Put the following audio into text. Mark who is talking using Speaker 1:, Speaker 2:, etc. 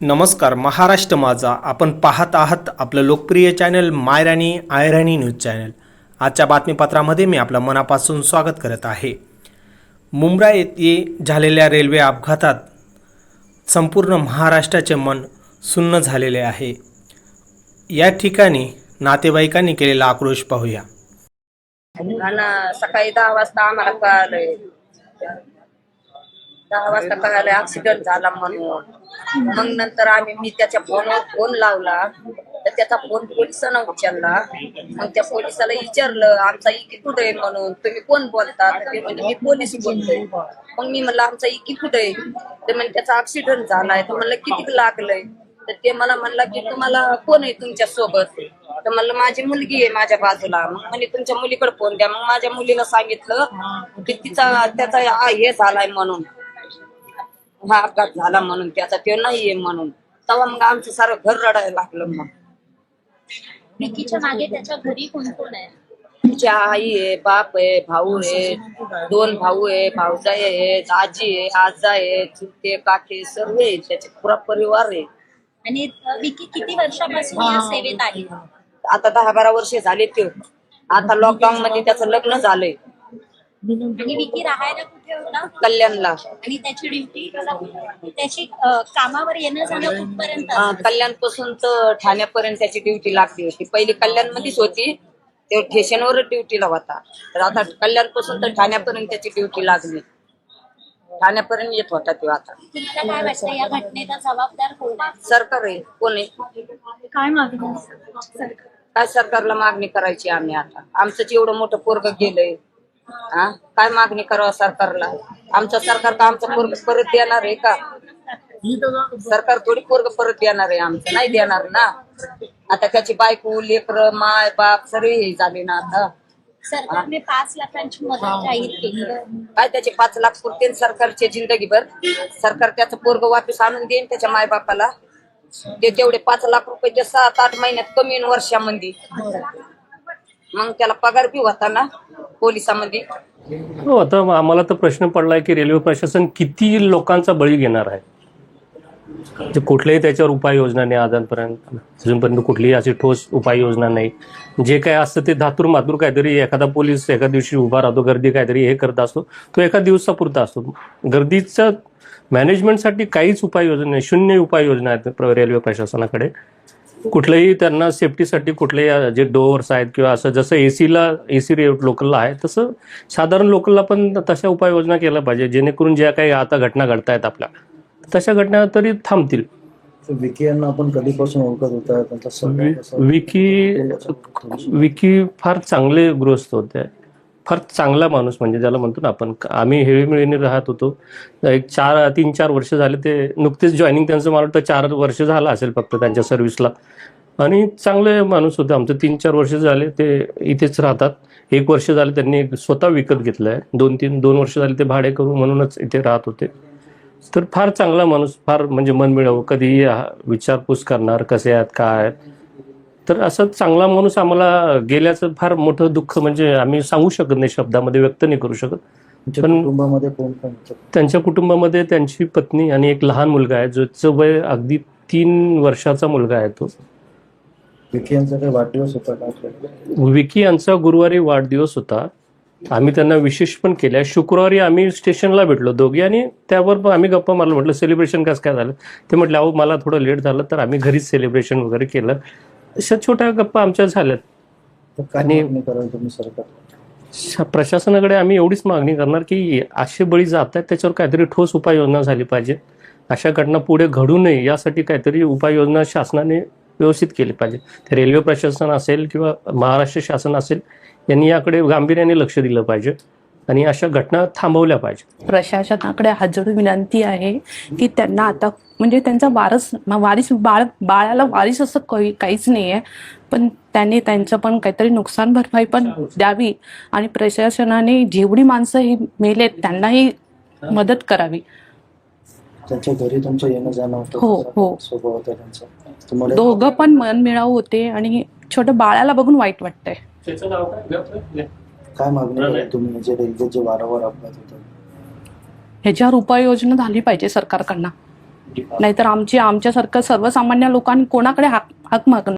Speaker 1: नमस्कार महाराष्ट्र माझा. आपण पाहत आहात आपलं लोकप्रिय channel Mayrani Ayrani news channel. आजच्या बातमीपत्रामध्ये मी आपलं मनापासून स्वागत करत आहे. मुंब्रा येथे झालेल्या रेल्वे अपघातात संपूर्ण महाराष्ट्राचे मन सुन्न झालेले आहे. या ठिकाणी नातेवाईकांनी केलेला आक्रोश पाहूया.
Speaker 2: सकाळी दहा वाजता आम्हाला कळालंय. दहा वाजता कळालंय ऍक्सिडेंट झाला म्हणून. मग नंतर आम्ही मी त्याच्या फोनवर फोन लावला. तर त्याचा फोन पोलिसांना उचलला. मग त्या पोलिसाला विचारलं आमचा इकी कुठे आहे म्हणून? तुम्ही कोण बोलता? तर ते म्हणजे मी पोलीस बोलतोय. मग मी म्हणलं आमचा इकी कुठे आहे? ते म्हणजे त्याचा ऍक्सिडेंट झालाय. तर म्हणलं किती लागलंय? तर ते मला म्हणला की तुम्हाला कोण आहे तुमच्यासोबत? तर म्हणलं माझी मुलगी आहे माझ्या बाजूला. मग म्हणे तुमच्या मुलीकडे फोन द्या. मग माझ्या मुलीनं सांगितलं की तिचा त्याचा हे झालाय म्हणून. हा अपघात झाला म्हणून त्याचा ते नाहीये म्हणून. तेव्हा मग आमचं सारं घर रडायला लागलं मग.
Speaker 3: विकीच्या मागे त्याच्या घरी कोण कोण आहे?
Speaker 2: तिची आई आहे बाप आहे भाऊ आहे दोन भाऊ आहे भाऊजाई आहे आजी आहे आजा आहे चुलते काके सर्व आहे त्याचे पुरा परिवार आहे.
Speaker 3: आणि विकी किती वर्षापासून या सेवेत आहे?
Speaker 2: आता दहा बारा वर्ष झाले ते आता लॉकडाऊन मध्ये त्याचं लग्न झालंय.
Speaker 3: आणि विकी राहायला कुठे होता?
Speaker 2: कल्याणला.
Speaker 3: आणि त्याची ड्युटी त्याची अ, कामावर येणं जाणं कुठपर्यंत?
Speaker 2: अं? कल्याणपासून तर ठाण्यापर्यंत त्याची ड्युटी लागली होती. पहिली कल्याण मध्येच होती. ते स्टेशनवर ड्युटीला होता तर आता कल्याणपासून तर ठाण्यापर्यंत त्याची ड्युटी लागली. ठाण्यापर्यंत येत होता तो आता.
Speaker 3: तुम्हाला काय वाटतं या घटनेचा जबाबदार कोण आहे?
Speaker 2: सरकार आहे. कोण आहे?
Speaker 3: काय मागणी
Speaker 2: काय सरकारला मागणी करायची आम्ही आता? आमचं एवढं मोठं पोरग गेलंय. हा? काय मागणी करावं सरकारला? आमचं सरकार का आमचं पोरग परत देणार आहे का? सरकार थोडी पोरग परत देणार आहे आमचं. नाही देणार ना. आता त्याची बायको लेकर माय बाप सर्व हे झाले ना आता.
Speaker 3: सरकारने पाच लाखांची मदत जाहीर केली.
Speaker 2: काय त्याचे पाच लाख पुरते सरकारचे जिंदगीभर? सरकार त्याचं पोरग वापस आणून देईन त्याच्या मायबापाला ते तेवढे पाच लाख रुपये ते सात आठ महिन्यात कमी वर्षामध्ये. मग त्याला पगार बी होता ना पोलिसामध्ये?
Speaker 4: हो आता आम्हाला तर प्रश्न पडलाय की रेल्वे प्रशासन किती लोकांचा बळी घेणार आहे? जे कुठल्याही त्याच्यावर उपाययोजना नाही आजपर्यंत. अजूनपर्यंत कुठलीही अशी ठोस उपाययोजना नाही. जे काय असतं ते धातूर मातूर काहीतरी एखादा पोलीस एका दिवशी उभा राहतो गर्दी काहीतरी हे करत असतो तो एका दिवसापुरता असतो. गर्दीच्या मॅनेजमेंटसाठी काहीच उपाययोजना नाही शून्य उपाययोजना आहेत रेल्वे प्रशासनाकडे. कुठलंही त्यांना सेफ्टीसाठी कुठलेही जे डोअर्स आहेत किंवा असं जसं एसीला एसी लोकलला आहे तसं साधारण लोकलला पण तशा उपाययोजना केल्या पाहिजे जेणेकरून ज्या काही आता घटना घडतायत आपल्या तशा घटना तरी थांबतील.
Speaker 5: विकी यांना आपण कधीपासून ओळखत होता?
Speaker 4: विकी विकी फार चांगले गृहस्थ होते. फार चांगला माणूस म्हणजे ज्याला म्हणतो ना आपण आम्ही हेवी मिळीने राहत होतो. एक चार तीन चार वर्ष झाले ते नुकतेच जॉईनिंग त्यांचं मला वाटतं चार वर्ष झालं असेल फक्त त्यांच्या सर्व्हिसला आणि चांगले माणूस होते आमचं तीन चार वर्ष झाले ते इथेच राहतात. एक वर्ष झाले त्यांनी स्वतः विकत घेतलं आहे दोन तीन दोन वर्ष झाले ते भाडे करू म्हणूनच इथे राहत होते. तर फार चांगला माणूस फार म्हणजे मन मिळावं. कधीही हा- विचारपूस करणार कसे आहेत काय आहेत. तर असं चांगला माणूस आम्हाला गेल्याचं फार मोठं दुःख म्हणजे आम्ही सांगू शकत नाही शब्दामध्ये व्यक्त नाही करू शकत. पण-
Speaker 5: कुटुंबामध्ये कोण?
Speaker 4: त्यांच्या कुटुंबामध्ये त्यांची पत्नी आणि एक लहान मुलगा आहे ज्याचं वय अगदी तीन वर्षाचा मुलगा आहे तो.
Speaker 5: विकी यांचा काही वाढदिवस होता?
Speaker 4: विकी यांचा गुरुवारी वाढदिवस होता. आम्ही त्यांना विशेष पण केल्या. शुक्रवारी आम्ही स्टेशनला भेटलो दोघे आणि त्यावर पण आम्ही गप्पा मारलो. म्हटलं सेलिब्रेशन कसं काय झालं? ते म्हटलं अहो मला थोडं लेट झालं तर आम्ही घरीच सेलिब्रेशन वगैरे केलं. अशा छोट्या गप्पा आमच्या झाल्यात. आणि- प्रशासनाकडे आम्ही एवढीच मागणी करणार की असे बळी जात आहेत त्याच्यावर काहीतरी ठोस उपाययोजना झाली पाहिजे. अशा घटना पुढे घडू नये यासाठी काहीतरी उपाययोजना शासनाने व्यवस्थित केली पाहिजे. ते रेल्वे प्रशासन असेल किंवा महाराष्ट्र शासन असेल यांनी याकडे गांभीर्याने लक्ष दिलं पाहिजे. आणि अशा घटना थांबवल्या पाहिजे
Speaker 6: प्रशासनाकडे हजर विनंती आहे की त्यांना आता म्हणजे त्यांचा वारस वारीस बाळ बाळाला वारीस असं काही काहीच नाही आहे पण त्यांनी त्यांचं पण काहीतरी नुकसान भरपाई पण द्यावी आणि प्रशासनाने जेवढी माणसं ही मेलेत त्यांनाही मदत करावी.
Speaker 5: त्यांच्या घरी तुमचं येणं जाणं होतं
Speaker 6: हो, हो.
Speaker 5: स्वभाव त्यांचा.
Speaker 6: दोघं पण मन मिळावू होते आणि छोट्या बाळाला बघून वाईट वाटतंय.
Speaker 5: काय मागणी कराल तुम्ही? जे रेल्वे जे वारंवार अपघात होतात
Speaker 6: ह्याच्यावर उपाययोजना झाली पाहिजे सरकारकडनं. नाहीतर आमची आमच्यासारखं सर्वसामान्य लोकांनी कोणाकडे हाक हाक मागणार